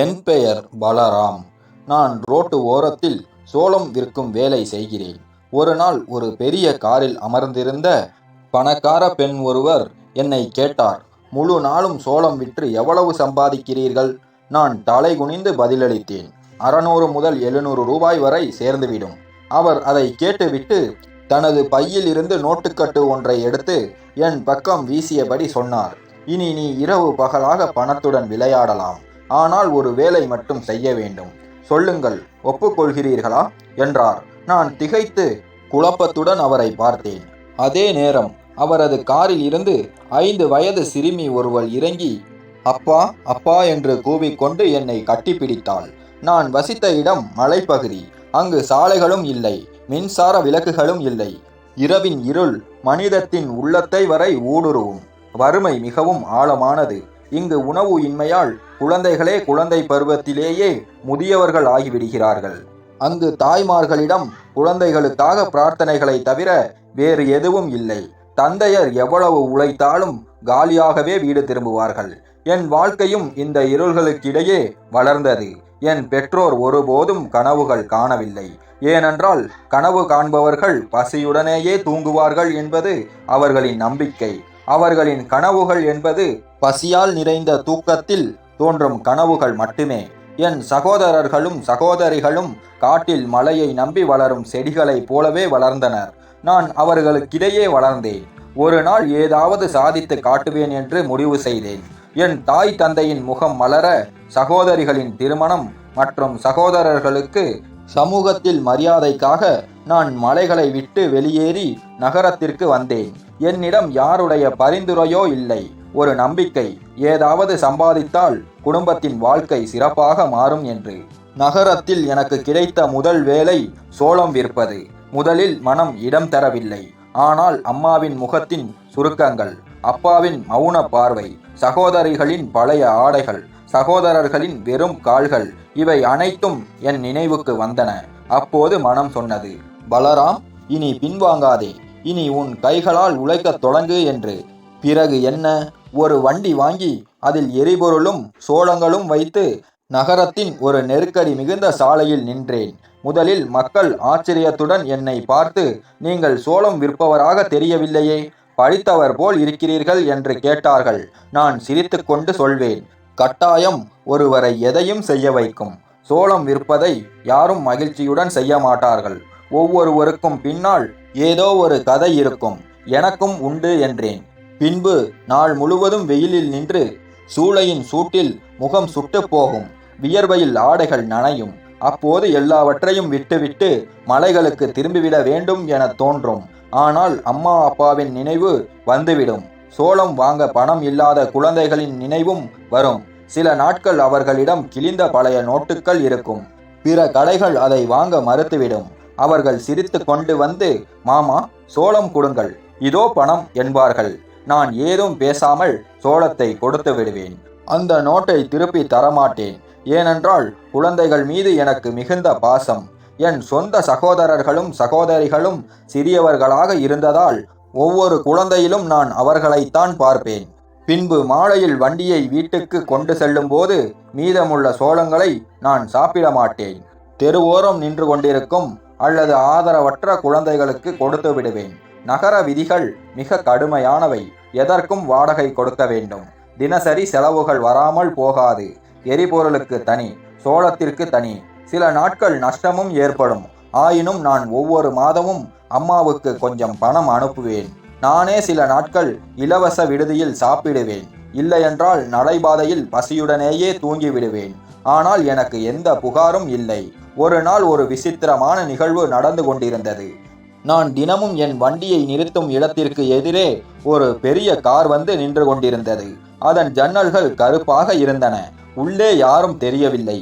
என் பெயர் பலராம். நான் ரோட்டு ஓரத்தில் சோளம் விற்கும் வேலை செய்கிறேன். ஒரு நாள் ஒரு பெரிய காரில் அமர்ந்திருந்த பணக்கார பெண் ஒருவர் என்னை கேட்டார் முழு நாளும் சோளம் விற்று எவ்வளவு சம்பாதிக்கிறீர்கள்? நான் தலை குனிந்து பதிலளித்தேன் அறநூறு முதல் எழுநூறு ரூபாய் வரை சேர்ந்துவிடும். அவர் அதை கேட்டுவிட்டு தனது பையில் இருந்து நோட்டுக்கட்டு ஒன்றை எடுத்து என் பக்கம் வீசியபடி சொன்னார் இனி நீ இரவு பகலாக பணத்துடன் விளையாடலாம். ஆனால் ஒரு வேலை மட்டும் செய்ய வேண்டும். சொல்லுங்கள் ஒப்புக்கொள்கிறீர்களா? என்றார். நான் திகைத்து குழப்பத்துடன் அவரை பார்த்தேன். அதே நேரம் அவரது காரில் இருந்து ஐந்து வயது சிறுமி ஒருவள் இறங்கி அப்பா அப்பா என்று கூவிக்கொண்டு என்னை கட்டிப்பிடித்தாள். நான் வசித்த இடம் மலைப்பகுதி. அங்கு சாலைகளும் இல்லை மின்சார விளக்குகளும் இல்லை. இரவின் இருள் மனிதத்தின் உள்ளத்தை வரை ஊடுருவும். வறுமை மிகவும் ஆழமானது. இங்கு உணவு இன்மையால் குழந்தைகளே குழந்தை பருவத்திலேயே முதியவர்கள் ஆகிவிடுகிறார்கள். அங்கு தாய்மார்களிடம் குழந்தைகளுக்காக பிரார்த்தனைகளை தவிர வேறு எதுவும் இல்லை. தந்தையர் எவ்வளவு உழைத்தாலும் காலியாகவே வீடு திரும்புவார்கள். என் வாழ்க்கையும் இந்த இருள்களுக்கிடையே வளர்ந்தது. என் பெற்றோர் ஒருபோதும் கனவுகள் காணவில்லை. ஏனென்றால் கனவு காண்பவர்கள் பசியுடனேயே தூங்குவார்கள் என்பது அவர்களின் நம்பிக்கை. அவர்களின் கனவுகள் என்பது பசியால் நிறைந்த தூக்கத்தில் தோன்றும் கனவுகள் மட்டுமே. என் சகோதரர்களும் சகோதரிகளும் காட்டில் மலையை நம்பி வளரும் செடிகளைப் போலவே வளர்ந்தனர். நான் அவர்களுக்கிடையே வளர்ந்தேன். ஒரு நாள் ஏதாவது சாதித்து காட்டுவேன் என்று முடிவு செய்தேன். என் தாய் தந்தையின் முகம் மலர சகோதரிகளின் திருமணம் மற்றும் சகோதரர்களுக்கு சமூகத்தில் மரியாதைக்காக நான் மலைகளை விட்டு வெளியேறி நகரத்திற்கு வந்தேன். என்னிடம் யாருடைய பரிந்துரையோ இல்லை. ஒரு நம்பிக்கை ஏதாவது சம்பாதித்தால் குடும்பத்தின் வாழ்க்கை சிறப்பாக மாறும் என்று. நகரத்தில் எனக்கு கிடைத்த முதல் வேலை சோளம் விற்பது. முதலில் மனம் இடம் தரவில்லை. ஆனால் அம்மாவின் முகத்தின் சுருக்கங்கள் அப்பாவின் மௌன பார்வை சகோதரிகளின் பழைய ஆடைகள் சகோதரர்களின் வெறும் கால்கள் இவை அனைத்தும் என் நினைவுக்கு வந்தன. அப்போது மனம் சொன்னது பலராம் இனி பின்வாங்காதே. இனி உன் கைகளால் உழைக்கத் தொடங்கு என்று. பிறகு என்ன? ஒரு வண்டி வாங்கி அதில் எரிபொருளும் சோளங்களும் வைத்து நகரத்தின் ஒரு நெருக்கடி மிகுந்த சாலையில் நின்றேன். முதலில் மக்கள் ஆச்சரியத்துடன் என்னை பார்த்து நீங்கள் சோளம் விற்பவராக தெரியவில்லையே படித்தவர் போல் இருக்கிறீர்கள் என்று கேட்டார்கள். நான் சிரித்துக்கொண்டு சொல்வேன் கட்டாயம் ஒருவரை எதையும் செய்ய வைக்கும். சோளம் விற்பதை யாரும் மகிழ்ச்சியுடன் செய்ய மாட்டார்கள். ஒவ்வொருவருக்கும் பின்னால் ஏதோ ஒரு கதை இருக்கும். எனக்கும் உண்டு என்றேன். பின்பு நாள் முழுவதும் வெயிலில் நின்று சூளையின் சூட்டில் முகம் சுட்டு போகும். வியர்வையில் ஆடைகள் நனையும். அப்போது எல்லாவற்றையும் விட்டுவிட்டு மலைகளுக்கு திரும்பிவிட வேண்டும் என தோன்றும். ஆனால் அம்மா அப்பாவின் நினைவு வந்துவிடும். சோளம் வாங்க பணம் இல்லாத குழந்தைகளின் நினைவும் வரும். சில நாட்கள் அவர்களிடம் கிழிந்த பழைய நோட்டுகள் இருக்கும். பிற கடைகள் அதை வாங்க மறுத்துவிடும். அவர்கள் சிரித்து கொண்டு வந்து மாமா சோளம் கொடுங்கள். இதோ பணம் என்பார்கள். நான் ஏதும் பேசாமல் சோளத்தை கொடுத்து விடுவேன். அந்த நோட்டை திருப்பி தரமாட்டேன். ஏனென்றால் குழந்தைகள் மீது எனக்கு மிகுந்த பாசம். என் சொந்த சகோதரர்களும் சகோதரிகளும் சிறியவர்களாக இருந்ததால் ஒவ்வொரு குழந்தையிலும் நான் அவர்களைத்தான் பார்ப்பேன். பின்பு மாலையில் வண்டியை வீட்டுக்கு கொண்டு செல்லும்போது மீதமுள்ள சோளங்களை நான் சாப்பிட மாட்டேன். தெருவோரம் நின்று கொண்டிருக்கும் அல்லது ஆதரவற்ற குழந்தைகளுக்கு கொடுத்து விடுவேன். நகர விதிகள் மிக கடுமையானவை. எதற்கும் வாடகை கொடுக்க வேண்டும். தினசரி செலவுகள் வராமல் போகாது. எரிபொருளுக்கு தனி சோளத்திற்கு தனி. சில நாட்கள் நஷ்டமும் ஏற்படும். ஆயினும் நான் ஒவ்வொரு மாதமும் அம்மாவுக்கு கொஞ்சம் பணம் அனுப்புவேன். நானே சில நாட்கள் இலவச விடுதியில் சாப்பிடுவேன். இல்லையென்றால் நடைபாதையில் பசியுடனேயே தூங்கி விடுவேன் ஆனால் எனக்கு எந்த புகாரும் இல்லை. ஒரு நாள் ஒரு விசித்திரமான நிகழ்வு நடந்து கொண்டிருந்தது. நான் தினமும் என் வண்டியை நிறுத்தும் இடத்திற்கு எதிரே ஒரு பெரிய கார் வந்து நின்று கொண்டிருந்தது. அதன் ஜன்னல்கள் கருப்பாக இருந்தன. உள்ளே யாரும் தெரியவில்லை.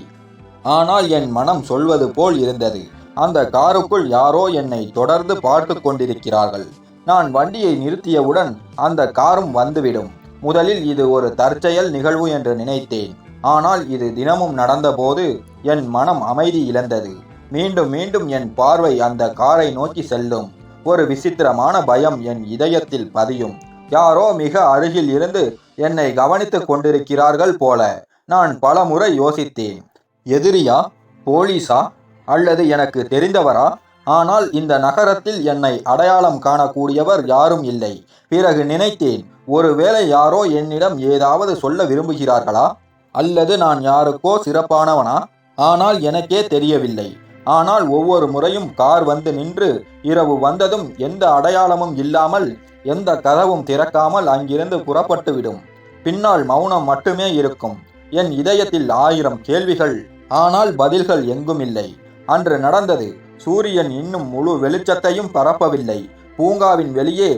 ஆனால் என் மனம் சொல்வது போல் இருந்தது. அந்த காருக்குள் யாரோ என்னை தொடர்ந்து பார்த்து கொண்டிருக்கிறார்கள். நான் வண்டியை நிறுத்தியவுடன் அந்த காரும் வந்துவிடும். முதலில் இது ஒரு தற்செயல் நிகழ்வு என்று நினைத்தேன். ஆனால் இது தினமும் நடந்தபோது என் மனம் அமைதி இழந்தது. மீண்டும் மீண்டும் என் பார்வை அந்த காரை நோக்கி செல்லும். ஒரு விசித்திரமான பயம் என் இதயத்தில் பதியும். யாரோ மிக அருகில் இருந்து என்னை கவனித்துக் கொண்டிருக்கிறார்கள் போல நான் பலமுறை யோசித்தேன். எதிரியா போலீஸா அல்லது எனக்கு தெரிந்தவரா? ஆனால் இந்த நகரத்தில் என்னை அடையாளம் காணக்கூடியவர் யாரும் இல்லை. பிறகு நினைத்தேன் ஒருவேளை யாரோ என்னிடம் ஏதாவது சொல்ல விரும்புகிறார்களா? அல்லது நான் யாருக்கோ சிறப்பானவனா? ஆனால் எனக்கே தெரியவில்லை. ஆனால் ஒவ்வொரு முறையும் கார் வந்து நின்று இரவு வந்ததும் எந்த அடையாளமும் இல்லாமல் எந்த கதவும் திறக்காமல் அங்கிருந்து புறப்பட்டுவிடும் பின்னால் மௌனம் மட்டுமே இருக்கும். என் இதயத்தில் ஆயிரம் கேள்விகள். ஆனால் பதில்கள் எங்கும் இல்லை. அன்று நடந்தது. சூரியன் இன்னும் முழு வெளிச்சத்தையும் பரப்பவில்லை. பூங்காவின் வெளியே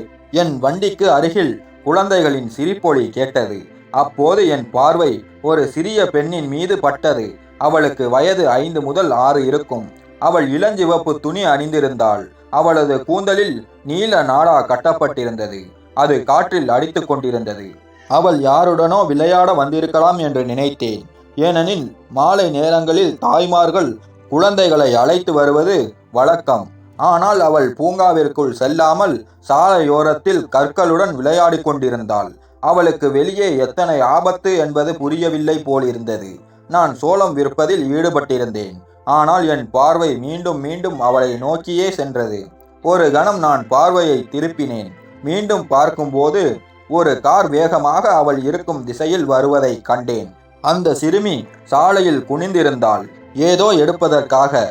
என் வண்டிக்கு அருகில் குழந்தைகளின் சிரிப்பொலி கேட்டது. அப்போது என் பார்வை ஒரு சிறிய பெண்ணின் மீது பட்டது. அவளுக்கு வயது ஐந்து முதல் ஆறு இருக்கும். அவள் இளஞ்சிவப்பு துணி அணிந்திருந்தாள். அவளது கூந்தலில் நீல நாடா கட்டப்பட்டிருந்தது. அது காற்றில் அடித்துக் கொண்டிருந்தது. அவள் யாருடனோ விளையாட வந்திருக்கலாம் என்று நினைத்தேன். ஏனெனில் மாலை நேரங்களில் தாய்மார்கள் குழந்தைகளை அழைத்து வருவது வழக்கம். ஆனால் அவள் பூங்காவிற்குள் செல்லாமல் சாலையோரத்தில் கற்களுடன் விளையாடிக் கொண்டிருந்தாள். அவளுக்கு வெளியே எத்தனை ஆபத்து என்பது புரியவில்லை போலிருந்தது. நான் சோளம் விற்பதில் ஈடுபட்டிருந்தேன். ஆனால் என் பார்வை மீண்டும் மீண்டும் அவளை நோக்கியே சென்றது. ஒரு கணம் நான் பார்வையை திருப்பினேன். மீண்டும் பார்க்கும்போது ஒரு கார் வேகமாக அவள் இருக்கும் திசையில் வருவதை கண்டேன். அந்த சிறுமி சாலையில் குனிந்திருந்தாள். ஏதோ எடுப்பதற்காக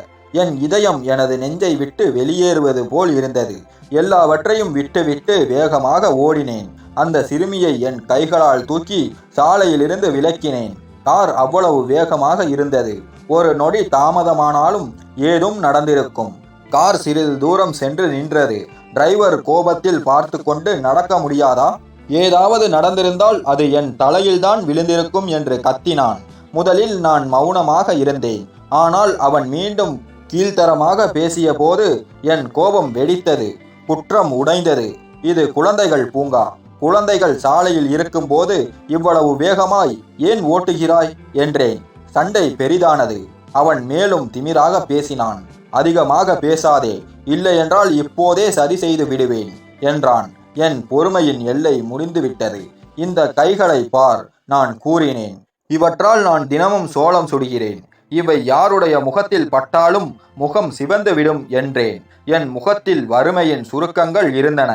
என் இதயம் எனது நெஞ்சை விட்டு வெளியேறுவது போல் இருந்தது. எல்லாவற்றையும் விட்டுவிட்டு வேகமாக ஓடினேன். அந்த சிறுமியை என் கைகளால் தூக்கி சாலையிலிருந்து விலக்கினேன். கார் அவ்வளவு வேகமாக இருந்தது. ஒரு நொடி தாமதமானாலும் ஏதும் நடந்திருக்கும். கார் சிறிது தூரம் சென்று நின்றது. டிரைவர் கோபத்தில் பார்த்து கொண்டு நடக்க முடியாதா? ஏதாவது நடந்திருந்தால் அது என் தலையில்தான் விழுந்திருக்கும் என்று கத்தினான். முதலில் நான் மௌனமாக இருந்தேன். ஆனால் அவன் மீண்டும் கீழ்த்தரமாக பேசிய போது என் கோபம் வெடித்தது. குற்றம் உடைந்தது. இது குழந்தைகள் பூங்கா. குழந்தைகள் சாலையில் இருக்கும்போது இவ்வளவு வேகமாய் ஏன் ஓட்டுகிறாய் என்றேன். சண்டை பெரிதானது. அவன் மேலும் திமிராக பேசினான். அதிகமாக பேசாதே. இல்லையென்றால் இப்போதே சரி செய்து விடுவேன் என்றான். என் பொறுமையின் எல்லை முடிந்துவிட்டது. இந்த கைகளை பார் நான் கூறினேன். இவற்றால் நான் தினமும் சோளம் சுடுகிறேன். இவை யாருடைய முகத்தில் பட்டாலும் முகம் சிவந்துவிடும் என்றேன். என் முகத்தில் வறுமையின் சுருக்கங்கள் இருந்தன.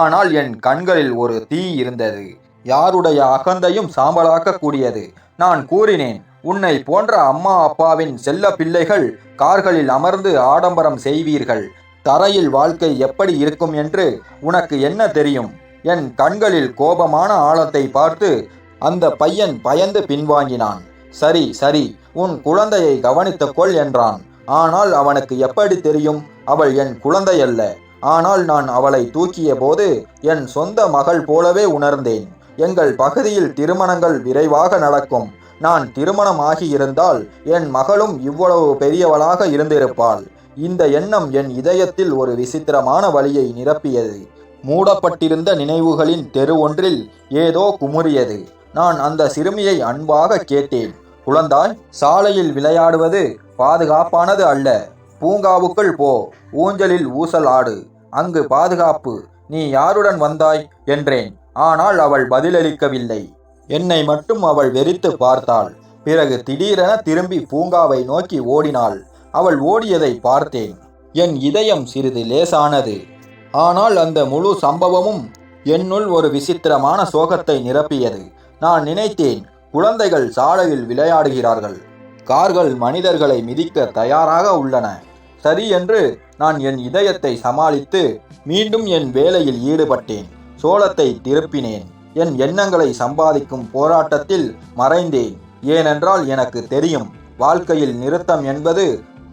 ஆனால் என் கண்களில் ஒரு தீ இருந்தது. யாருடைய அகந்தையும் சாம்பலாக்கக்கூடியது. நான் கூறினேன் உன்னை போன்ற அம்மா அப்பாவின் செல்ல பிள்ளைகள் கார்களில் அமர்ந்து ஆடம்பரம் செய்வீர்கள். தரையில் வாழ்க்கை எப்படி இருக்கும் என்று உனக்கு என்ன தெரியும் என் கண்களில் கோபமான ஆழத்தை பார்த்து அந்த பையன் பயந்து பின்வாங்கினான். சரி சரி உன் குழந்தையை கவனித்துக்கொள் என்றான். ஆனால் அவனுக்கு எப்படி தெரியும்? அவள் என் குழந்தை அல்ல ஆனால் நான் அவளை தூக்கிய போது என் சொந்த மகள் போலவே உணர்ந்தேன். எங்கள் பகுதியில் திருமணங்கள் விரைவாக நடக்கும். நான் திருமணம் ஆகியிருந்தால் என் மகளும் இவ்வளவு பெரியவளாக இருந்திருப்பாள். இந்த எண்ணம் என் இதயத்தில் ஒரு விசித்திரமான வழியை நிரப்பியது. மூடப்பட்டிருந்த நினைவுகளின் தெரு ஒன்றில் ஏதோ குமுறியது. நான் அந்த சிறுமியை அன்பாக கேட்டேன். குழந்தாய் சாலையில் விளையாடுவது பாதுகாப்பானது அல்ல. பூங்காவுக்குள் போ ஊஞ்சலில் ஊசல் ஆடு. அங்கு பாதுகாப்பு. நீ யாருடன் வந்தாய்? என்றேன். ஆனால் அவள் பதிலளிக்கவில்லை. என்னை மட்டும் அவள் வெறித்து பார்த்தாள். பிறகு திடீரென திரும்பி பூங்காவை நோக்கி ஓடினாள். அவள் ஓடியதை பார்த்தேன். என் இதயம் சிறிது லேசானது. ஆனால் அந்த முழு சம்பவமும் என்னுள் ஒரு விசித்திரமான சோகத்தை நிரப்பியது. நான் நினைத்தேன் குழந்தைகள் சாலையில் விளையாடுகிறார்கள். கார்கள் மனிதர்களை மிதிக்க தயாராக உள்ளன. சரி என்று நான் என் இதயத்தை சமாளித்து மீண்டும் என் வேலையில் ஈடுபட்டேன். சோளத்தை திருப்பினேன். என் எண்ணங்களை சம்பாதிக்கும் போராட்டத்தில் மறைந்தேன். ஏனென்றால் எனக்கு தெரியும் வாழ்க்கையில் நிறுத்தம் என்பது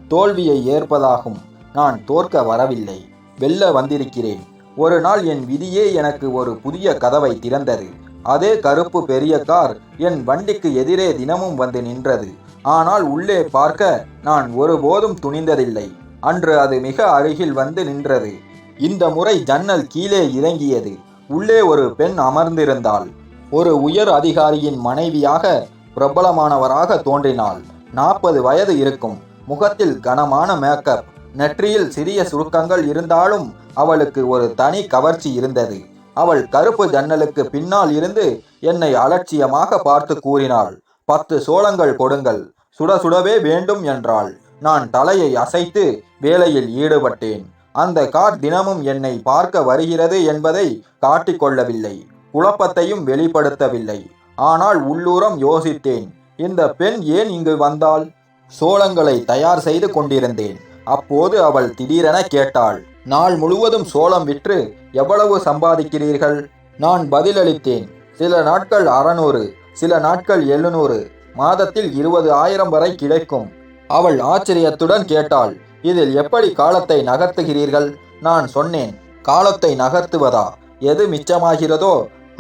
தோல்வியை ஏற்பதாகும். நான் தோற்க வரவில்லை. வெல்ல வந்திருக்கிறேன். ஒரு நாள் என் விதியே எனக்கு ஒரு புதிய கதவை திறந்தது. அதே கருப்பு பெரிய கார் என் வண்டிக்கு எதிரே தினமும் வந்து நின்றது. ஆனால் உள்ளே பார்க்க நான் ஒருபோதும் துணிந்ததில்லை. அன்று அது மிக அருகில் வந்து நின்றது. இந்த முறை ஜன்னல் கீழே இறங்கியது. உள்ளே ஒரு பெண் அமர்ந்திருந்தாள். ஒரு உயர் அதிகாரியின் மனைவியாக பிரபலமானவராக தோன்றினாள். நாற்பது வயது இருக்கும். முகத்தில் கனமான மேக்கப் நெற்றியில் சிறிய சுருக்கங்கள் இருந்தாலும் அவளுக்கு ஒரு தனி கவர்ச்சி இருந்தது. அவள் கருப்பு ஜன்னலுக்கு பின்னால் இருந்து என்னை அலட்சியமாக பார்த்து கூறினாள். பத்து சோளங்கள் கொடுங்கள். சுட சுடவே வேண்டும் என்றாள். நான் தலையை அசைத்து வேலையில் ஈடுபட்டேன். அந்த கார் தினமும் என்னை பார்க்க வருகிறது என்பதை காட்டிக்கொள்ளவில்லை குழப்பத்தையும் வெளிப்படுத்தவில்லை. ஆனால் உள்ளூரம் யோசித்தேன். இந்த பெண் ஏன் இங்கு வந்தாள்? சோளங்களை தயார் செய்து கொண்டிருந்தேன். அப்போது அவள் திடீரென கேட்டாள். நாள் முழுவதும் சோளம் விற்று எவ்வளவு சம்பாதிக்கிறீர்கள்? நான் பதிலளித்தேன். சில நாட்கள் அறநூறு சில நாட்கள் எழுநூறு மாதத்தில் இருபது ஆயிரம் வரை கிடைக்கும். அவள் ஆச்சரியத்துடன் கேட்டாள் இதில் எப்படி காலத்தை நகர்த்துகிறீர்கள்? நான் சொன்னேன் காலத்தை நகர்த்துவதா? எது மிச்சமாகிறதோ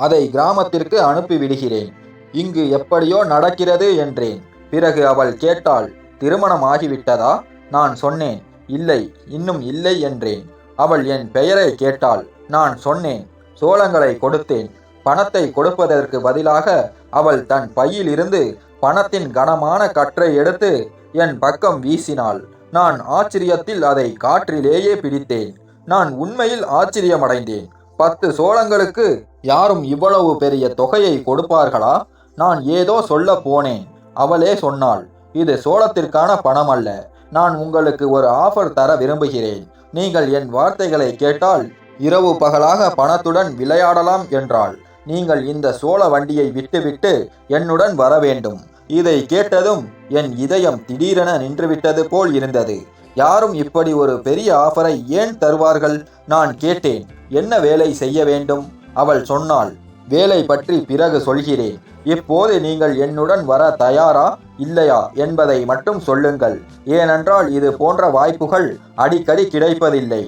அதை கிராமத்திற்கு அனுப்பிவிடுகிறேன். இங்கு எப்படியோ நடக்கிறது என்றேன். பிறகு அவள் கேட்டாள் திருமணம் ஆகிவிட்டதா நான் சொன்னேன் இல்லை இன்னும் இல்லை என்றேன். அவள் என் பெயரை கேட்டாள். நான் சொன்னேன் சோளங்களை கொடுத்தேன். பணத்தை கொடுப்பதற்கு பதிலாக அவள் தன் பையிலிருந்து பணத்தின் கனமான கற்றை எடுத்து என் பக்கம் வீசினாள். நான் ஆச்சரியத்தில் அதை காற்றிலேயே பிடித்தேன். நான் உண்மையில் ஆச்சரியமடைந்தேன். பத்து சோளங்களுக்கு யாரும் இவ்வளவு பெரிய தொகையை கொடுப்பார்களா? நான் ஏதோ சொல்ல போனேன். அவளே சொன்னாள் இது சோளத்திற்கான பணம் அல்ல நான் உங்களுக்கு ஒரு ஆஃபர் தர விரும்புகிறேன். நீங்கள் என் வார்த்தைகளை கேட்டால் இரவு பகலாக பணத்துடன் விளையாடலாம் என்றாள். நீங்கள் இந்த சோழ வண்டியை விட்டுவிட்டு என்னுடன் வர வேண்டும். இதை கேட்டதும் என் இதயம் திடீரென நின்றுவிட்டது போல் இருந்தது. யாரும் இப்படி ஒரு பெரிய ஆஃபரை ஏன் தருவார்கள்? நான் கேட்டேன். என்ன வேலை செய்ய வேண்டும்? அவள் சொன்னாள். வேலை பற்றி பிறகு சொல்கிறேன். இப்போது நீங்கள் என்னுடன் வர தயாரா இல்லையா என்பதை மட்டும் சொல்லுங்கள். ஏனென்றால் இது போன்ற வாய்ப்புகள் அடிக்கடி கிடைப்பதில்லை.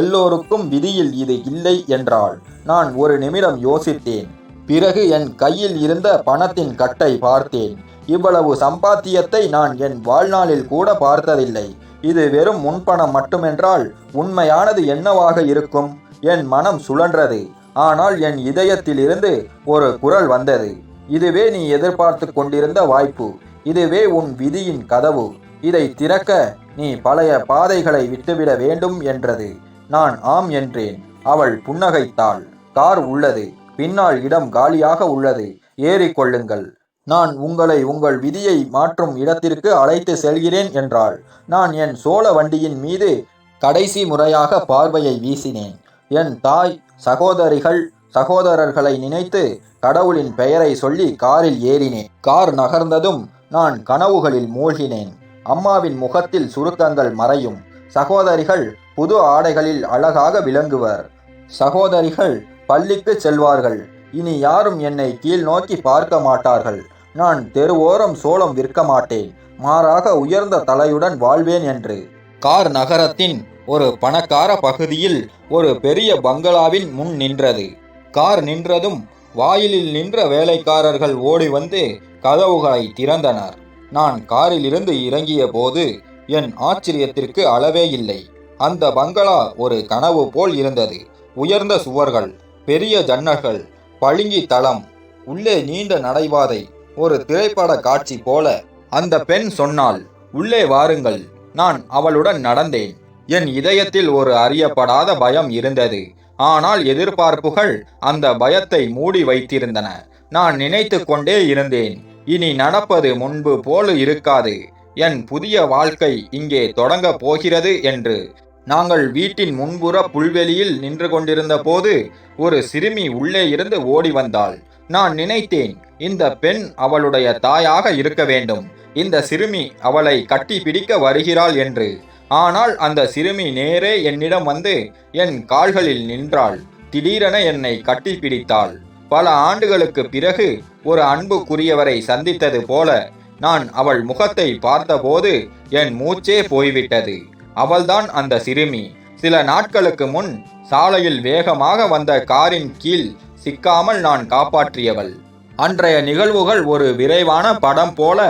எல்லோருக்கும் விதியில் இது இல்லை என்றால் நான் ஒரு நிமிடம் யோசித்தேன். பிறகு என் கையில் இருந்த பணத்தின் கட்டை பார்த்தேன். இவ்வளவு சம்பாத்தியத்தை நான் என் வாழ்நாளில் கூட பார்த்ததில்லை. இது வெறும் முன்பணம் மட்டுமென்றால் உண்மையானது என்னவாக இருக்கும்? என் மனம் சுழன்றது. ஆனால் என் இதயத்திலிருந்து ஒரு குரல் வந்தது. இதுவே நீ எதிர்பார்த்து கொண்டிருந்த வாய்ப்பு. இதுவே உன் விதியின் கதவு. இதை திறக்க நீ பழைய பாதைகளை விட்டுவிட வேண்டும் என்றது. நான் ஆம் என்றேன். அவள் புன்னகைத்தாள். கார் உள்ளது. பின்னால் இடம் காலியாக உள்ளது. ஏறிக்கொள்ளுங்கள் நான் உங்களை உங்கள் விதியை மாற்றும் இடத்திற்கு அழைத்து செல்கிறேன் என்றாள். நான் என் சோழ வண்டியின் மீது கடைசி முறையாக பார்வையை வீசினேன். என் தாய் சகோதரிகள் சகோதரர்களை நினைத்து கடவுளின் பெயரை சொல்லி காரில் ஏறினேன். கார் நகர்ந்ததும் நான் கனவுகளில் மூழ்கினேன். அம்மாவின் முகத்தில் சுருக்கங்கள் மறையும். சகோதரிகள் புது ஆடைகளில் அழகாக விளங்குவர். சகோதரிகள் பள்ளிக்கு செல்வார்கள். இனி யாரும் என்னை கீழ் நோக்கி பார்க்க மாட்டார்கள். நான் தெருவோரம் சோளம் விற்க மாட்டேன். மாறாக உயர்ந்த தலையுடன் வாழ்வேன் என்று. கார் நகரத்தின் ஒரு பணக்கார பகுதியில் ஒரு பெரிய பங்களாவின் முன் நின்றது. கார் நின்றதும் வாயிலில் நின்ற வேலைக்காரர்கள் ஓடி வந்து கதவுகளை திறந்தனர். நான் காரிலிருந்து இறங்கிய போது என் ஆச்சரியத்திற்கு அளவே இல்லை. அந்த பங்களா ஒரு கனவு போல் இருந்தது. உயர்ந்த சுவர்கள் பெரிய ஜன்னல்கள் பளிங்கி தளம் உள்ளே நீண்ட நடைபாதை ஒரு திரைப்பட காட்சி போல. அந்த பெண் சொன்னாள் உள்ளே வாருங்கள். நான் அவளுடன் நடந்தேன். என் இதயத்தில் ஒரு அறியப்படாத பயம் இருந்தது. ஆனால் எதிர்பார்ப்புகள் அந்த பயத்தை மூடி வைத்திருந்தன. நான் நினைத்து கொண்டே இருந்தேன் இனி நடப்பது முன்பு போல இருக்காது. என் புதிய வாழ்க்கை இங்கே தொடங்கப் போகிறது என்று. நாங்கள் வீட்டின் முன்புற புல்வெளியில் நின்று கொண்டிருந்த போது ஒரு சிறுமி உள்ளே இருந்து ஓடி வந்தாள். நான் நினைத்தேன் இந்த பெண் அவளுடைய தாயாக இருக்க வேண்டும். இந்த சிறுமி அவளை கட்டி பிடிக்க வருகிறாள் என்று. ஆனால் அந்த சிறுமி நேரே என்னிடம் வந்து என் கால்களில் நின்றாள். திடீரென என்னை கட்டிப்பிடித்தாள் பல ஆண்டுகளுக்கு பிறகு ஒரு அன்புக்குரியவரை சந்தித்தது போல நான் அவள் முகத்தை பார்த்தபோது என் மூச்சே போய்விட்டது. அவள்தான் அந்த சிறுமி. சில நாட்களுக்கு முன் சாலையில் வேகமாக வந்த காரின் கீழ் சிக்காமல் நான் காப்பாற்றியவள். அன்றைய நிகழ்வுகள் ஒரு விரைவான படம் போல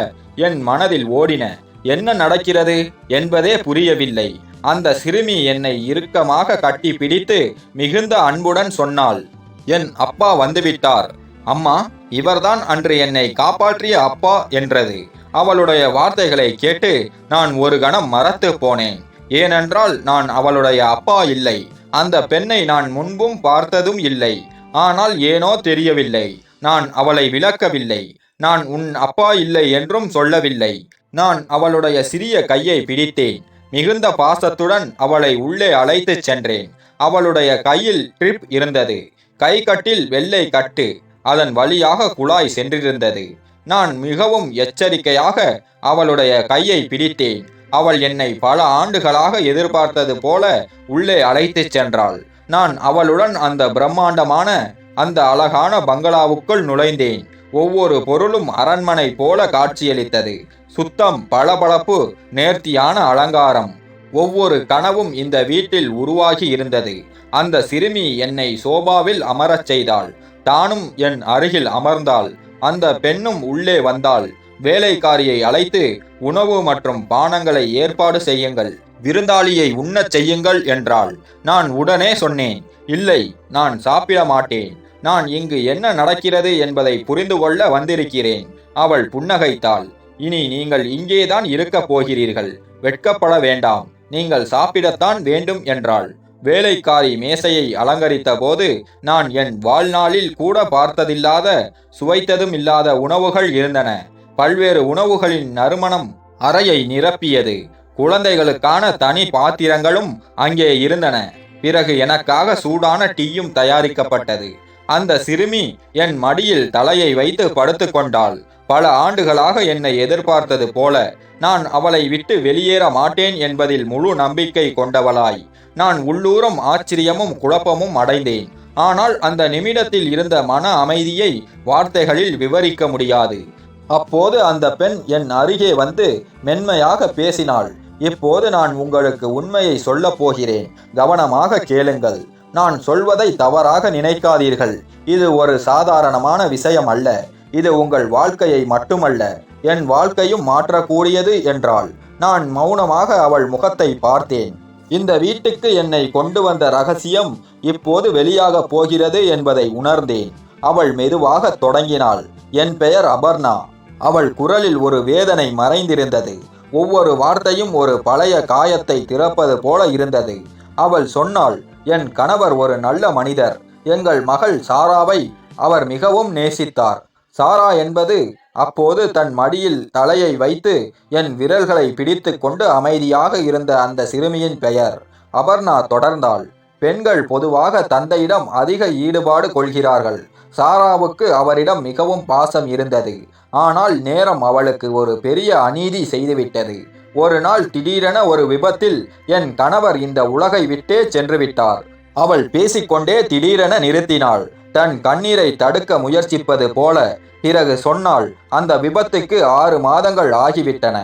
என் மனதில் ஓடின. என்ன நடக்கிறது என்பதே புரியவில்லை. அந்த சிறுமி என்னை இறுக்கமாக கட்டி பிடித்து மிகுந்த அன்புடன் சொன்னாள். என் அப்பா வந்துவிட்டார். அம்மா இவர்தான் அன்று என்னை காப்பாற்றிய அப்பா என்றது. அவளுடைய வார்த்தைகளை கேட்டு நான் ஒரு கணம் மறத்து போனேன். ஏனென்றால் நான் அவளுடைய அப்பா இல்லை. அந்த பெண்ணை நான் முன்பும் பார்த்ததும் இல்லை. ஆனால் ஏனோ தெரியவில்லை. நான் அவளை விளக்கவில்லை. நான் உன் அப்பா இல்லை என்றும் சொல்லவில்லை. நான் அவளுடைய சிறிய கையை பிடித்தேன். மிகுந்த பாசத்துடன் அவளை உள்ளே அழைத்துச் சென்றேன். அவளுடைய கையில் ட்ரிப் இருந்தது. கைக்கட்டில் வெள்ளை கட்டு. அதன் வழியாக குழாய் சென்றிருந்தது. நான் மிகவும் எச்சரிக்கையாக அவளுடைய கையை பிடித்தேன். அவள் என்னை பல ஆண்டுகளாக எதிர்பார்த்தது போல உள்ளே அழைத்துச் சென்றாள். நான் அவளுடன் அந்த பிரம்மாண்டமான அந்த அழகான பங்களாவுக்குள் நுழைந்தேன். ஒவ்வொரு பொருளும் அரண்மனை போல காட்சியளித்தது. சுத்தம் பளபளப்பு நேர்த்தியான அலங்காரம். ஒவ்வொரு கனவும் இந்த வீட்டில் உருவாகி இருந்தது. அந்த சிறுமி என்னை சோபாவில் அமரச் செய்தாள். தானும் என் அருகில் அமர்ந்தாள். அந்த பெண்ணும் உள்ளே வந்தாள். வேலைக்காரியை அழைத்து உணவு மற்றும் பானங்களை ஏற்பாடு செய்யுங்கள். விருந்தாளியை உண்ணச் செய்யுங்கள் என்றாள். நான் உடனே சொன்னேன். இல்லை நான் சாப்பிட மாட்டேன். நான் இங்கு என்ன நடக்கிறது என்பதை புரிந்து கொள்ள வந்திருக்கிறேன். அவள் புன்னகைத்தாள். இனி நீங்கள் இங்கேதான் இருக்கப் போகிறீர்கள். வெட்கப்பட வேண்டாம். நீங்கள் சாப்பிடத்தான் வேண்டும் என்றாள். வேலைக்காரி மேசையை அலங்கரித்த போது நான் என் வாழ்நாளில் கூட பார்த்ததில்லாத சுவைத்ததும் இல்லாத உணவுகள் இருந்தன. பல்வேறு உணவுகளின் நறுமணம் அறையை நிரப்பியது. குழந்தைகளுக்கான தனி பாத்திரங்களும் அங்கே இருந்தன. பிறகு எனக்காக சூடான டீயும் தயாரிக்கப்பட்டது. அந்த சிறுமி என் மடியில் தலையை வைத்து படுத்துக்கொண்டாள். பல ஆண்டுகளாக என்னை எதிர்பார்த்தது போல நான் அவளை விட்டு வெளியேற மாட்டேன் என்பதில் முழு நம்பிக்கை கொண்டவளாய். நான் உள்ளூரம் ஆச்சரியமும் குழப்பமும் அடைந்தேன். ஆனால் அந்த நிமிடத்தில் இருந்த மன அமைதியை வார்த்தைகளில் விவரிக்க முடியாது. அப்போது அந்த பெண் என் அருகே வந்து மென்மையாக பேசினாள். இப்போது நான் உங்களுக்கு உண்மையை சொல்லப் போகிறேன். கவனமாக கேளுங்கள். நான் சொல்வதை தவறாக நினைக்காதீர்கள். இது ஒரு சாதாரணமான விஷயம் அல்ல. இது உங்கள் வாழ்க்கையை மட்டுமல்ல என் வாழ்க்கையும் மாற்றக்கூடியது என்றாள். நான் மௌனமாக அவள் முகத்தை பார்த்தேன். இந்த வீட்டுக்கு என்னை கொண்டு வந்த ரகசியம் இப்போது வெளியாக போகிறது என்பதை உணர்ந்தேன். அவள் மெதுவாக தொடங்கினாள். என் பெயர் அபர்ணா. அவள் குரலில் ஒரு வேதனை மறைந்திருந்தது. ஒவ்வொரு வார்த்தையும் ஒரு பழைய காயத்தை திறப்பது போல இருந்தது. அவள் சொன்னாள் என் கணவர் ஒரு நல்ல மனிதர். எங்கள் மகள் சாராவை அவர் மிகவும் நேசித்தார். சாரா என்பது அப்போது தன் மடியில் தலையை வைத்து என் விரல்களை பிடித்து கொண்டு அமைதியாக இருந்த அந்த சிறுமியின் பெயர் அபர்ணா தொடர்ந்தாள். பெண்கள் பொதுவாக தந்தையிடம் அதிக ஈடுபாடு கொள்கிறார்கள். சாராவுக்கு அவரிடம் மிகவும் பாசம் இருந்தது. ஆனால் நேரம் அவளுக்கு ஒரு பெரிய அநீதி செய்துவிட்டது. ஒரு நாள் திடீரென ஒரு விபத்தில் என் கணவர் இந்த உலகை விட்டே சென்று விட்டார். அவள் பேசிக்கொண்டே திடீரென நிறுத்தினாள். தன் கண்ணீரை தடுக்க முயற்சிப்பது போல பிறகு சொன்னால் அந்த விபத்துக்கு ஆறு மாதங்கள் ஆகிவிட்டன.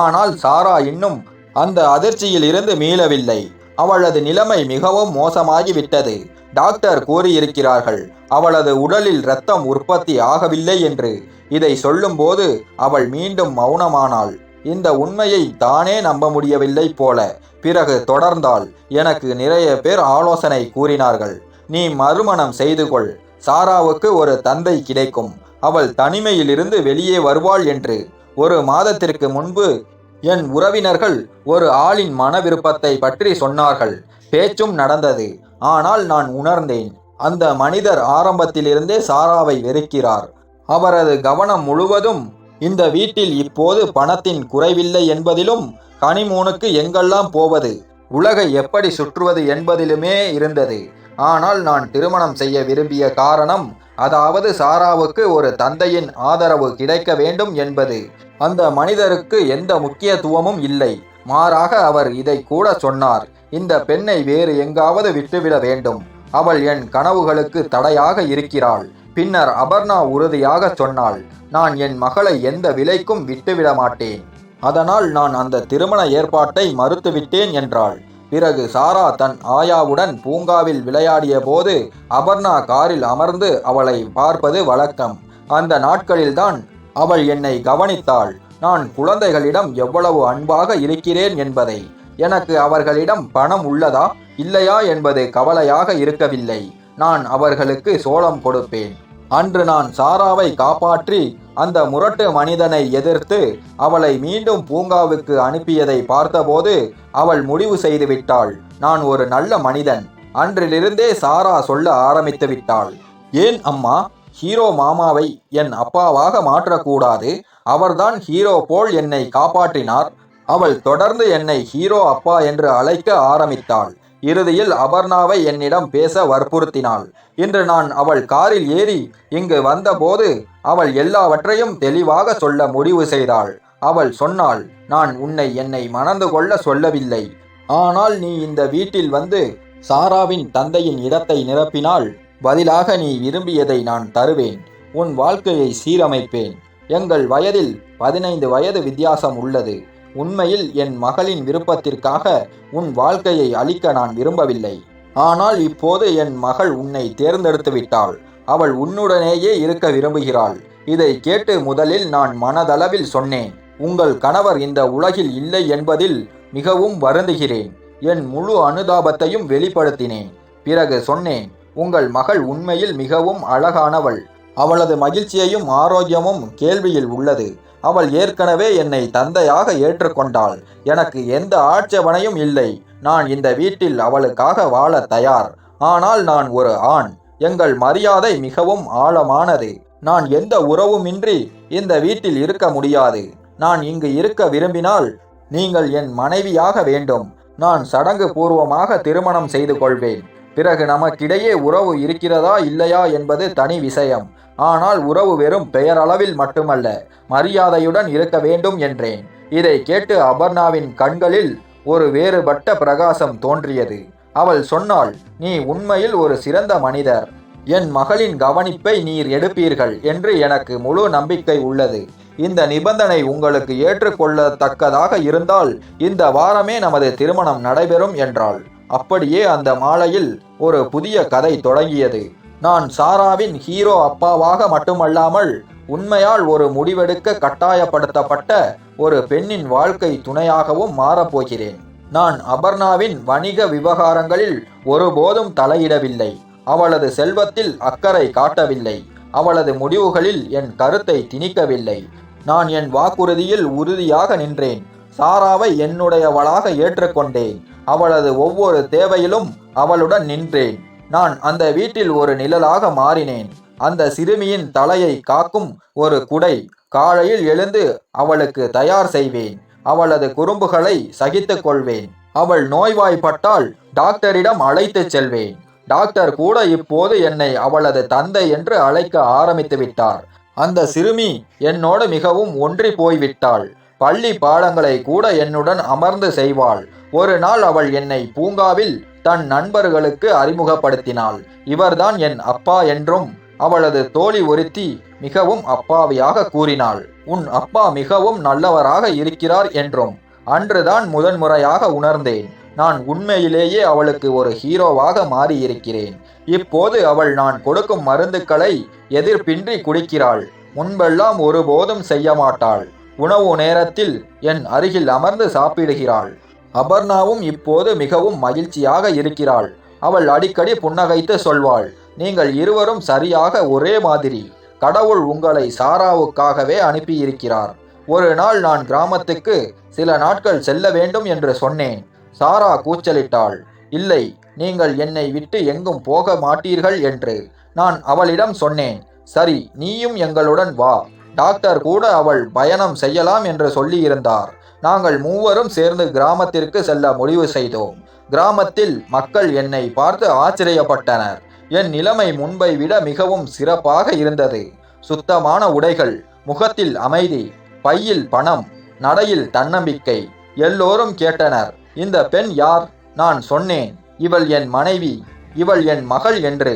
ஆனால் சாரா இன்னும் அந்த அதிர்ச்சியில் இருந்து மீளவில்லை. அவளது நிலைமை மிகவும் மோசமாகிவிட்டது. டாக்டர் கூறியிருக்கிறார்கள் அவளது உடலில் இரத்தம் உற்பத்தி ஆகவில்லை என்று. இதை சொல்லும்போது அவள் மீண்டும் மௌனமானாள். இந்த உண்மையை தானே நம்ப முடியவில்லை போல பிறகு தொடர்ந்தால் எனக்கு நிறைய பேர் ஆலோசனை கூறினார்கள். நீ மறுமணம் செய்து கொள். சாராவுக்கு ஒரு தந்தை கிடைக்கும். அவள் தனிமையிலிருந்து வெளியே வருவாள் என்று. ஒரு மாதத்திற்கு முன்பு என் உறவினர்கள் ஒரு ஆளின் மன விருப்பத்தை பற்றி சொன்னார்கள். பேச்சும் நடந்தது. ஆனால் நான் உணர்ந்தேன். அந்த மனிதர் ஆரம்பத்திலிருந்தே சாராவை வெறுக்கிறார். அவரது கவனம் முழுவதும் இந்த வீட்டில் இப்போது பணத்தின் குறைவில்லை என்பதிலும் கனிமூனுக்கு எங்கெல்லாம் போவது? உலகை எப்படி சுற்றுவது என்பதிலுமே இருந்தது. ஆனால் நான் திருமணம் செய்ய விரும்பிய காரணம் அதாவது சாராவுக்கு ஒரு தந்தையின் ஆதரவு கிடைக்க வேண்டும் என்பது. அந்த மனிதருக்கு எந்த முக்கியத்துவமும் இல்லை. மாறாக அவர் இதை கூட சொன்னார் இந்த பெண்ணை வேறு எங்காவது விட்டுவிட வேண்டும். அவள் என் கனவுகளுக்கு தடையாக இருக்கிறாள். பின்னர் அபர்ணா உறுதியாக சொன்னாள் நான் என் மகளை எந்த விலைக்கும் விட்டுவிட மாட்டேன். அதனால் நான் அந்த திருமண ஏற்பாட்டை மறுத்துவிட்டேன் என்றாள். பிறகு சாரா தன் ஆயாவுடன் பூங்காவில் விளையாடிய போது அபர்ணா காரில் அமர்ந்து அவளை பார்ப்பது வழக்கம். அந்த நாட்களில்தான் அவள் என்னை கவனித்தாள். நான் குழந்தைகளிடம் எவ்வளவு அன்பாக இருக்கிறேன் என்பதை. எனக்கு அவர்களிடம் பணம் உள்ளதா இல்லையா என்பது கவலையாக இருக்கவில்லை. நான் அவர்களுக்கு சோளம் கொடுப்பேன். அன்று நான் சாராவை காப்பாற்றி அந்த முரட்டு மனிதனை எதிர்த்து அவளை மீண்டும் பூங்காவுக்கு அனுப்பியதை பார்த்தபோது அவள் முடிவு செய்து விட்டாள். நான் ஒரு நல்ல மனிதன். அன்றிலிருந்தே சாரா சொல்ல ஆரம்பித்து விட்டாள். ஏன் அம்மா? ஹீரோ மாமாவை என் அப்பாவாக மாற்றக்கூடாது. அவர்தான் ஹீரோ போல் என்னை காப்பாற்றினார். அவள் தொடர்ந்து என்னை ஹீரோ அப்பா என்று அழைக்க ஆரம்பித்தாள். இறுதியில் அபர்ணாவை என்னிடம் பேச வற்புறுத்தினாள். இன்று நான் அவள் காரில் ஏறி இங்கு வந்தபோது அவள் எல்லாவற்றையும் தெளிவாக சொல்ல முடிவு செய்தாள். அவள் சொன்னாள் நான் உன்னை என்னை மணந்து கொள்ள சொல்லவில்லை. ஆனால் நீ இந்த வீட்டில் வந்து சாராவின் தந்தையின் இடத்தை நிரப்பினால் பதிலாக நீ விரும்பியதை நான் தருவேன். உன் வாழ்க்கையை சீரமைப்பேன். எங்கள் வயதில் பதினைந்து வயது வித்தியாசம் உள்ளது. உண்மையில் என் மகளின் விருப்பத்திற்காக உன் வாழ்க்கையை அழிக்க நான் விரும்பவில்லை. ஆனால் இப்போது என் மகள் உன்னை தேர்ந்தெடுத்து விட்டாள். அவள் உன்னுடனேயே இருக்க விரும்புகிறாள். இதை கேட்டு முதலில் நான் மனதளவில் சொன்னேன். உங்கள் கணவர் இந்த உலகில் இல்லை என்பதில் மிகவும் வருந்துகிறேன். என் முழு அனுதாபத்தையும் வெளிப்படுத்தினேன். பிறகு சொன்னேன் உங்கள் மகள் உண்மையில் மிகவும் அழகானவள். அவளது மகிழ்ச்சியையும் ஆரோக்கியமும் கேள்வியில் உள்ளது. அவள் ஏற்கனவே என்னை தந்தையாக ஏற்றுக்கொண்டாள். எனக்கு எந்த ஆட்சேபனையும் இல்லை. நான் இந்த வீட்டில் அவளுக்காக வாழ தயார். ஆனால் நான் ஒரு ஆண். எங்கள் மரியாதை மிகவும் ஆழமானது. நான் எந்த உறவுமின்றி இந்த வீட்டில் இருக்க முடியாது. நான் இங்கு இருக்க விரும்பினால் நீங்கள் என் மனைவியாக வேண்டும். நான் சடங்கு பூர்வமாக திருமணம் செய்து கொள்வேன். பிறகு நமக்கிடையே உறவு இருக்கிறதா இல்லையா என்பது தனி விஷயம். ஆனால் உறவு வெறும் பெயரளவில் மட்டுமல்ல மரியாதையுடன் இருக்க வேண்டும் என்றேன். இதை கேட்டு அபர்ணாவின் கண்களில் ஒரு வேறுபட்ட பிரகாசம் தோன்றியது. அவள் சொன்னாள் நீ உண்மையில் ஒரு சிறந்த மனிதர். என் மகளின் கவனிப்பை நீர் எடுப்பீர்கள் என்று எனக்கு முழு நம்பிக்கை உள்ளது. இந்த நிபந்தனை உங்களுக்கு ஏற்றுக்கொள்ளத்தக்கதாக இருந்தால் இந்த வாரமே நமது திருமணம் நடைபெறும் என்றாள். அப்படியே அந்த மாலையில் ஒரு புதிய கதை தொடங்கியது. நான் சாராவின் ஹீரோ அப்பாவாக மட்டுமல்லாமல் உண்மையால் ஒரு முடிவெடுக்க கட்டாயப்படுத்தப்பட்ட ஒரு பெண்ணின் வாழ்க்கை துணையாகவும் மாறப்போகிறேன். நான் அபர்ணாவின் வணிக விவகாரங்களில் ஒருபோதும் தலையிடவில்லை. அவளது செல்வத்தில் அக்கறை காட்டவில்லை. அவளது முடிவுகளில் என் கருத்தை திணிக்கவில்லை. நான் என் வாக்குறுதியில் உறுதியாக நின்றேன். சாராவை என்னுடையவளாக ஏற்றுக்கொண்டேன். அவளது ஒவ்வொரு தேவையிலும் அவளுடன் நின்றேன். நான் அந்த வீட்டில் ஒரு நிழலாக மாறினேன். அந்த சிறுமியின் தலையை காக்கும் ஒரு குடை காலையில் எழுந்து அவளுக்கு தயார் செய்வேன். அவளது குறும்புகளை சகித்துக் கொள்வேன். அவள் நோய்வாய்ப்பட்டால் டாக்டரிடம் அழைத்துச் செல்வேன். டாக்டர் கூட இப்போது என்னை அவளது தந்தை என்று அழைக்க ஆரம்பித்து விட்டார். அந்த சிறுமி என்னோடு மிகவும் ஒன்றி போய்விட்டாள். பள்ளி பாடங்களை கூட என்னுடன் அமர்ந்து செய்வாள். ஒரு நாள் அவள் என்னை பூங்காவில் தன் நண்பர்களுக்கு அறிமுகப்படுத்தினாள். இவர்தான் என் அப்பா என்றும் அவளது தோழி ஒருத்தி மிகவும் அப்பாவியாக கூறினாள். உன் அப்பா மிகவும் நல்லவராக இருக்கிறார் என்றும் அன்றுதான் முதன்முறையாக உணர்ந்தேன். நான் உண்மையிலேயே அவளுக்கு ஒரு ஹீரோவாக மாறியிருக்கிறேன். இப்போது அவள் நான் கொடுக்கும் மருந்துக்களை எதிர்ப்பின்றி குடிக்கிறாள். முன்பெல்லாம் ஒருபோதும் செய்ய மாட்டாள். உணவு நேரத்தில் என் அருகில் அமர்ந்து சாப்பிடுகிறாள். அபர்ணாவும் இப்போது மிகவும் மகிழ்ச்சியாக இருக்கிறாள். அவள் அடிக்கடி புன்னகைத்து சொல்வாள் நீங்கள் இருவரும் சரியாக ஒரே மாதிரி. கடவுள் உங்களை சாராவுக்காகவே அனுப்பியிருக்கிறார். ஒரு நாள் நான் கிராமத்துக்கு சில நாட்கள் செல்ல வேண்டும் என்று சொன்னேன். சாரா கூச்சலிட்டாள் இல்லை நீங்கள் என்னை விட்டு எங்கும் போக மாட்டீர்கள் என்று. நான் அவளிடம் சொன்னேன் சரி நீயும் எங்களுடன் வா. டாக்டர் கூட அவள் பயணம் செய்யலாம் என்று சொல்லியிருந்தார். நாங்கள் மூவரும் சேர்ந்து கிராமத்திற்கு செல்ல முடிவு செய்தோம். கிராமத்தில் மக்கள் என்னை பார்த்து ஆச்சரியப்பட்டனர். என் நிலைமை முன்பை விட மிகவும் சிறப்பாக இருந்தது. சுத்தமான உடைகள் முகத்தில் அமைதி பையில் பணம் நடையில் தன்னம்பிக்கை எல்லோரும் கேட்டனர். இந்த பெண் யார்? நான் சொன்னேன். இவள் என் மனைவி இவள் என் மகள் என்று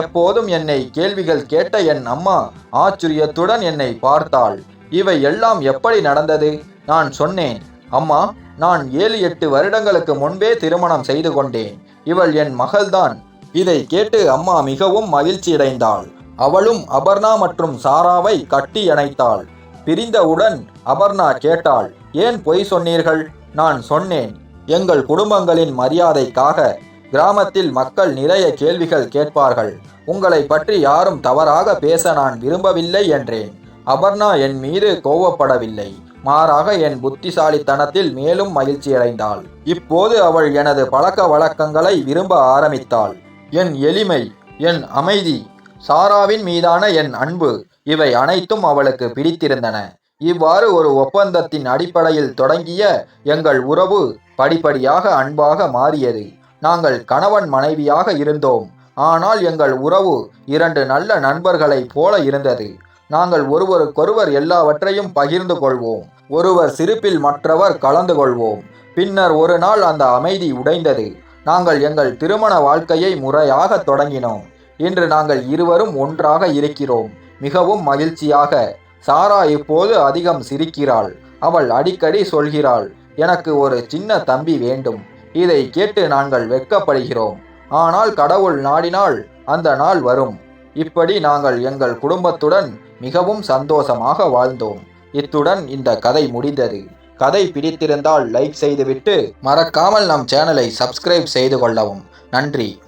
எப்போதும் என்னை கேள்விகள் கேட்ட என் அம்மா ஆச்சரியத்துடன் என்னை பார்த்தாள். இவை எல்லாம் எப்படி நடந்தது? நான் சொன்னேன் அம்மா நான் ஏழு எட்டு வருடங்களுக்கு முன்பே திருமணம் செய்து கொண்டேன். இவள் என் மகள்தான். இதை கேட்டு அம்மா மிகவும் மகிழ்ச்சியடைந்தாள். அவளும் அபர்ணா மற்றும் சாராவை கட்டி அணைத்தாள். பிரிந்தவுடன் அபர்ணா கேட்டாள் ஏன் பொய் சொன்னீர்கள்? நான் சொன்னேன் எங்கள் குடும்பங்களின் மரியாதைக்காக கிராமத்தில் மக்கள் நிறைய கேள்விகள் கேட்பார்கள். உங்களை பற்றி யாரும் தவறாக பேச நான் விரும்பவில்லை என்றேன். அபர்ணா என் மீது கோவப்படவில்லை. மாறாக என் புத்திசாலித்தனத்தில் மேலும் மகிழ்ச்சியடைந்தாள். இப்போது அவள் எனது பழக்க வழக்கங்களை விரும்ப ஆரம்பித்தாள். என் எளிமை என் அமைதி சாராவின் மீதான என் அன்பு இவை அனைத்தும் அவளுக்கு பிடித்திருந்தன. இவ்வாறு ஒரு ஒப்பந்தத்தின் அடிப்படையில் தொடங்கிய எங்கள் உறவு படிப்படியாக அன்பாக மாறியது. நாங்கள் கணவன் மனைவியாக இருந்தோம். ஆனால் எங்கள் உறவு இரண்டு நல்ல நண்பர்களைப் போல இருந்தது. நாங்கள் ஒருவருக்கொருவர் எல்லாவற்றையும் பகிர்ந்து கொள்வோம். ஒருவர் சிரிப்பில் மற்றவர் கலந்து கொள்வோம். பின்னர் ஒரு நாள் அந்த அமைதி உடைந்தது. நாங்கள் எங்கள் திருமண வாழ்க்கையை முறையாக தொடங்கினோம். இன்று நாங்கள் இருவரும் ஒன்றாக இருக்கிறோம். மிகவும் மகிழ்ச்சியாக சாரா இப்போது அதிகம் சிரிக்கிறாள். அவள் அடிக்கடி சொல்கிறாள் எனக்கு ஒரு சின்ன தம்பி வேண்டும். இதை கேட்டு நாங்கள் வெட்கப்படுகிறோம். ஆனால் கடவுள் நாடினால் அந்த நாள் வரும். இப்படி நாங்கள் எங்கள் குடும்பத்துடன் மிகவும் சந்தோஷமாக வாழ்ந்தோம். இத்துடன் இந்த கதை முடிந்தது. கதை பிடித்திருந்தால் லைக் செய்துவிட்டு மறக்காமல் நம் சேனலை சப்ஸ்கிரைப் செய்து கொள்ளவும். நன்றி.